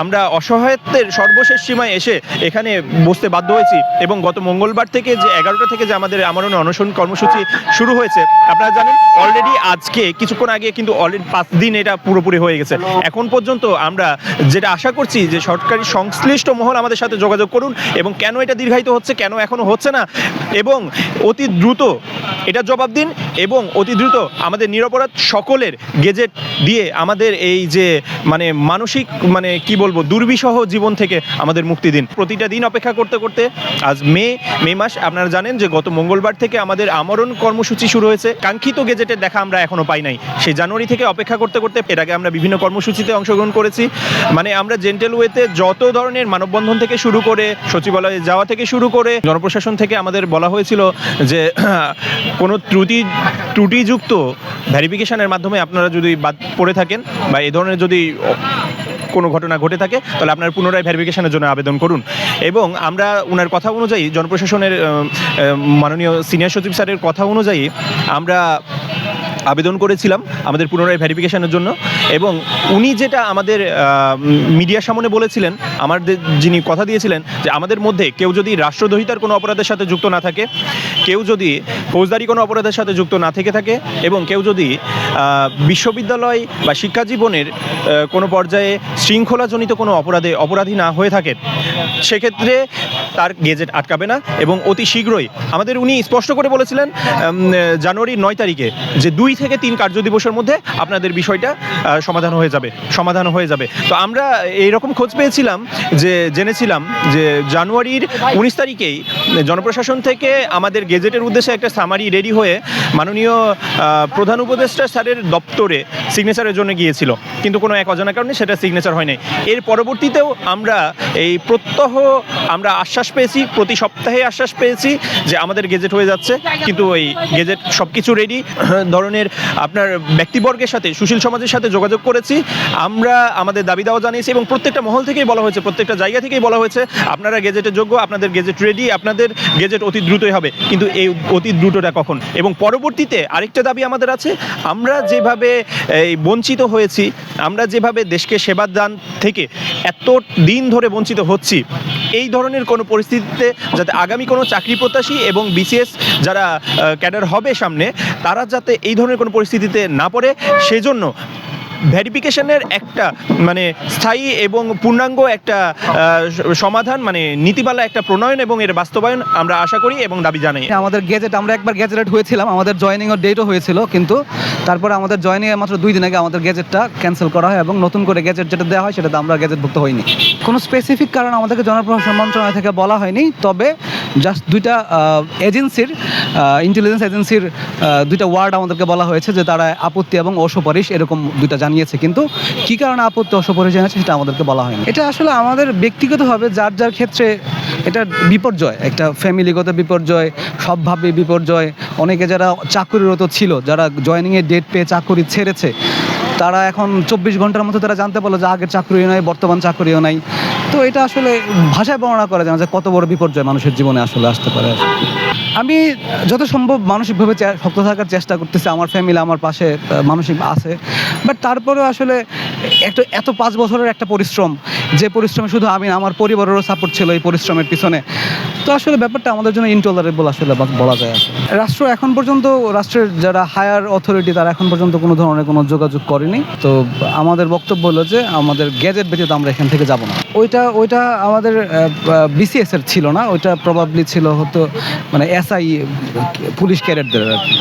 আমরা অসহায়ত্বের সর্বশেষ সীমায় এসে এখানে বসতে বাধ্য হয়েছি এবং গত মঙ্গলবার থেকে যে এগারোটা থেকে যে আমাদের আমরণ অনশন কর্মসূচি শুরু হয়েছে, আপনারা জানেন অলরেডি আজকে, কিছুক্ষণ আগে কিন্তু অলরেডি পাঁচ দিন এটা পুরোপুরি হয়ে গেছে। এখন পর্যন্ত আমরা যেটা আশা করছি যে সরকারি সংশ্লিষ্ট মহল আমাদের সাথে যোগাযোগ করুন এবং কেন এটা দীর্ঘায়িত হচ্ছে, কেন এখনও হচ্ছে না, এবং অতি দ্রুত এটা জবাব দিন এবং অতি দ্রুত আমাদের নিরপরাধ সকলের গেজেট দিয়ে আমাদের এই যে মানে মানসিক মানে কি বলব, দুর্বিষহ জীবন থেকে আমাদের মুক্তি দিন। প্রতিটা দিন অপেক্ষা করতে করতে, আজ মে মে মাস, আপনারা জানেন যে গত মঙ্গলবার থেকে আমাদের আমরণ কর্মসূচি শুরু হয়েছে। কাঙ্ক্ষিত গেজেটের দেখা আমরা এখনও পাই নাই। সেই জানুয়ারি থেকে অপেক্ষা করতে করতে এর আগে আমরা বিভিন্ন কর্মসূচিতে অংশগ্রহণ করেছি। মানে আমরা জেন্টেল ওয়েতে যত ধরনের মানববন্ধন থেকে শুরু করে, সচিবালয়ে যাওয়া থেকে শুরু করে, জনপ্রশাসন থেকে আমাদের বলা হয়েছিল যে কোনো ত্রুটি, ত্রুটিযুক্ত ভেরিফিকেশনের মাধ্যমে আপনারা যদি বাদ পড়ে থাকেন বা এই ধরনের যদি কোনো ঘটনা ঘটে থাকে, তাহলে আপনার পুনরায় ভেরিফিকেশনের জন্য আবেদন করুন। এবং আমরা ওনার কথা অনুযায়ী, জনপ্রশাসনের মাননীয় সিনিয়র সচিব স্যারের কথা অনুযায়ী, আমরা আবেদন করেছিলাম আমাদের পুনরায় ভেরিফিকেশনের জন্য। এবং উনি যেটা আমাদের মিডিয়ার সামনে বলেছিলেন, আমাদের যিনি কথা দিয়েছিলেন যে আমাদের মধ্যে কেউ যদি রাষ্ট্রদ্রোহিতার কোনো অপরাধের সাথে যুক্ত না থাকে, কেউ যদি ফৌজদারি কোনো অপরাধের সাথে যুক্ত না থেকে থাকে এবং কেউ যদি বিশ্ববিদ্যালয় বা শিক্ষা জীবনের কোনো পর্যায়ে শৃঙ্খলাজনিত কোনো অপরাধে অপরাধী না হয়ে থাকে সেক্ষেত্রে তার গেজেট আটকাবে না এবং অতি শীঘ্রই। আমাদের উনি স্পষ্ট করে বলেছিলেন জানুয়ারির নয় তারিখে যে দুই থেকে তিন কার্য দিবসের মধ্যে আপনাদের বিষয়টা সমাধান হয়ে যাবে, সমাধান হয়ে যাবে। তো আমরা এইরকম খোঁজ পেয়েছিলাম যে, জেনেছিলাম যে জানুয়ারির উনিশ তারিখেই জনপ্রশাসন থেকে আমাদের গেজেটের উদ্দেশ্যে একটা সামারি রেডি হয়ে মাননীয় প্রধান উপদেষ্টা স্যারের দপ্তরে সিগনেচারের জন্য গিয়েছিল। কিন্তু কোনো এক অজানা কারণে সেটা সিগনেচার হয়নি এর পরবর্তীতেও আমরা এই প্রত্যহ আমরা আশ্বাস পেয়েছি, প্রতি সপ্তাহে আশ্বাস পেয়েছি যে আমাদের গেজেট হয়ে যাচ্ছে। কিন্তু ওই গেজেট সব কিছু রেডি ধরনের আপনার ব্যক্তিবর্গের সাথে, সুশীল সমাজের সাথে যোগাযোগ করেছি। আমরা আমাদের দাবি দাওয়া জানিয়েছি এবং প্রত্যেকটা মহল থেকেই বলা হয়েছে, প্রত্যেকটা জায়গা থেকেই বলা হয়েছে, আপনারা গেজেটের যোগ্য, আপনাদের গেজেট রেডি, আপনাদের গেজেট অতি দ্রুতই হবে। কিন্তু এই অতি দ্রুতটা কখন? এবং পরবর্তীতে আরেকটা দাবি আমাদের আছে, আমরা যেভাবে, এই, বঞ্চিত হয়েছি, আমরা যেভাবে দেশকে সেবা দান থেকে এত দিন ধরে বঞ্চিত হচ্ছি, এই ধরনের কোনো পরিস্থিতিতে যাতে আগামী কোনো চাকরি প্রত্যাশী এবং বিসিএস যারা ক্যাডার হবে সামনে, তারা যাতে এই ধরনের কোনো পরিস্থিতিতে না পড়ে, সেজন্য ভেরিফিকেশনের একটা মানে স্থায়ী এবং পূর্ণাঙ্গ একটা সমাধান মানে নীতিমালা, একটা প্রণয়ন এবং এর বাস্তবায়ন আমরা আশা করি এবং দাবি জানাই। আমাদের গেজেট, আমরা একবার গেজেটেড হয়েছিলাম, আমাদের জয়নিং এর ডেটও হয়েছিল, কিন্তু তারপরে আমাদের জয়নিং এর মাত্র দুই দিন আগে আমাদের গেজেটটা ক্যান্সেল করা হয় এবং নতুন করে গেজেট যেটা দেওয়া হয়, সেটাতে আমরা গেজেটভুক্ত হইনি। কোনো স্পেসিফিক কারণ আমাদেরকে জনপ্রশাসন মন্ত্রণালয় থেকে বলা হয়নি, তবে জাস্ট দুইটা এজেন্সির ইন্টেলিজেন্স এজেন্সির দুইটা ওয়ার্ড আমাদেরকে বলা হয়েছে যে তারা আপত্তি এবং অসুপারিশ এরকম দুইটা জানিয়েছে। কিন্তু কী কারণে আপত্তি, অসুপারিশ জানিয়েছে সেটা আমাদেরকে বলা হয়নি। এটা আসলে আমাদের ব্যক্তিগতভাবে যার যার ক্ষেত্রে এটা বিপর্যয়, একটা ফ্যামিলিগত বিপর্যয়, সবভাবে বিপর্যয়। অনেকে যারা চাকুরিরত ছিল, যারা জয়নিংয়ের ডেট পেয়ে চাকুরি ছেড়েছে, তারা এখন চব্বিশ ঘণ্টার মধ্যে তারা জানতে পারল যে আগের চাকরিও নাই, বর্তমান চাকরিও নাই। তো এটা আসলে ভাষায় বর্ণনা করা যায় না যে কত বড় বিপর্যয় মানুষের জীবনে আসলে আসতে পারে। আমি যত সম্ভব মানসিকভাবে শক্ত থাকার চেষ্টা করতেছি, আমার ফ্যামিলি আমার পাশে মানসিক আছে। বাট তারপরেও আসলে একটা, এত পাঁচ বছরের একটা পরিশ্রম, যে পরিশ্রমে শুধু আমি আমার পরিবারেরও সাপোর্ট ছিল এই পরিশ্রমের পিছনে। তো আসলে ব্যাপারটা আমাদের জন্য ইনটলারেবল আসলে বলা যায়। রাষ্ট্র এখন পর্যন্ত, রাষ্ট্রের যারা হায়ার অথরিটি তারা এখন পর্যন্ত কোনো ধরনের কোনো যোগাযোগ করেনি। তো আমাদের বক্তব্য হলো যে, আমাদের গ্যাজেট ব্যতীত আমরা এখান থেকে যাব না। ওইটা ওইটা আমাদের বিসিএস এর ছিল না, ওইটা প্রবাবলি ছিল হতো মানে এসআই পুলিশ ক্যাডেটদের আর কি।